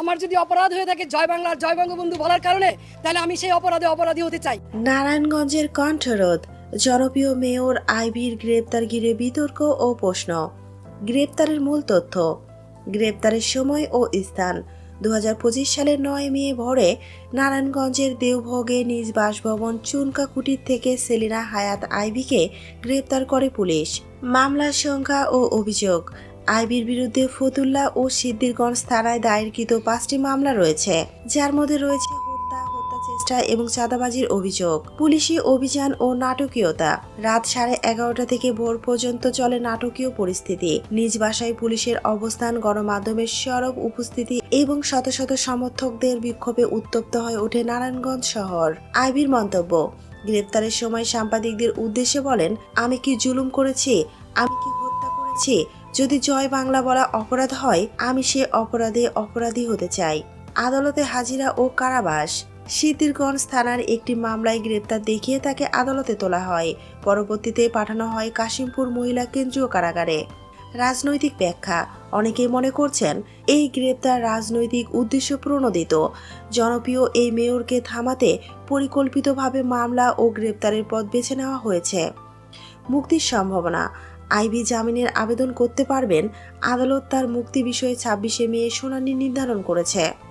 আমার যদি অপরাধ হয়ে থাকে জয় বাংলা জয় বঙ্গবন্ধু বলার কারণে, তাহলে আমি সেই অপরাধে অপরাধী হতে চাই। নারায়ণগঞ্জের কণ্ঠরোধ, জনপ্রিয় মেয়র আইভির গ্রেপ্তার ঘিরে বিতর্ক ও প্রশ্ন। গ্রেপ্তারের মূল তথ্য, গ্রেপ্তারের সময় ও স্থান দু হাজার পঁচিশ সালের নয় মে ভোরে নারায়ণগঞ্জের দেওভোগে নিজ বাসভবন চুনকা কুটির থেকে সেলিনা হায়াত আইভিকে গ্রেপ্তার করে পুলিশ। মামলার সংখ্যা ও অভিযোগ আইবির বিরুদ্ধে ফতুল্লা ও সিদ্দিরগঞ্জ থানায় দায়েরকৃত পাঁচটি মামলা রয়েছে, যার মধ্যে রয়েছে হত্যা হত্যা এবং চাঁদাবাজির অভিযোগ, পুলিশি অভিযান ও নাটকীয়তা। রাত সাড়ে এগারোটা থেকে ভোর পর্যন্ত চলে নাটকীয় পরিস্থিতি। নিজ বাসায় পুলিশের অবস্থান গণমাধ্যমের সরব উপস্থিতি এবং শত শত সমর্থকদের বিক্ষোভে উত্তপ্ত হয়ে ওঠে নারায়ণগঞ্জ শহর। আইবির মন্তব্য, গ্রেপ্তারের সময় সাংবাদিকদের উদ্দেশ্যে বলেন, আমি কি জুলুম করেছি? আমি কি হত্যা করেছি? যদি জয় বাংলা বলা অপরাধ হয়, আমি সে অপরাধে অপরাধী হতে চাই। আদালতে হাজিরা ও কারাবাস। সিদ্দিরগঞ্জ থানার একটি মামলায় গ্রেপ্তার দেখিয়ে তাকে আদালতে তোলা হয়। পরবর্তীতে পাঠানো হয় কাশিমপুর মহিলা কেন্দ্রীয় কারাগারে। রাজনৈতিক ব্যাখ্যা। অনেকেই মনে করছেন, এই গ্রেপ্তার রাজনৈতিক উদ্দেশ্য প্রণোদিত। জনপ্রিয় এই মেয়রকে থামাতে পরিকল্পিতভাবে মামলা ও গ্রেপ্তারের পথ বেছে নেওয়া হয়েছে। মুক্তির সম্ভাবনা। আইভি জামিনের আবেদন করতে পারবেন আদালত তার মুক্তি বিষয়ে ছাব্বিশে মে শুনানি নির্ধারণ করেছে।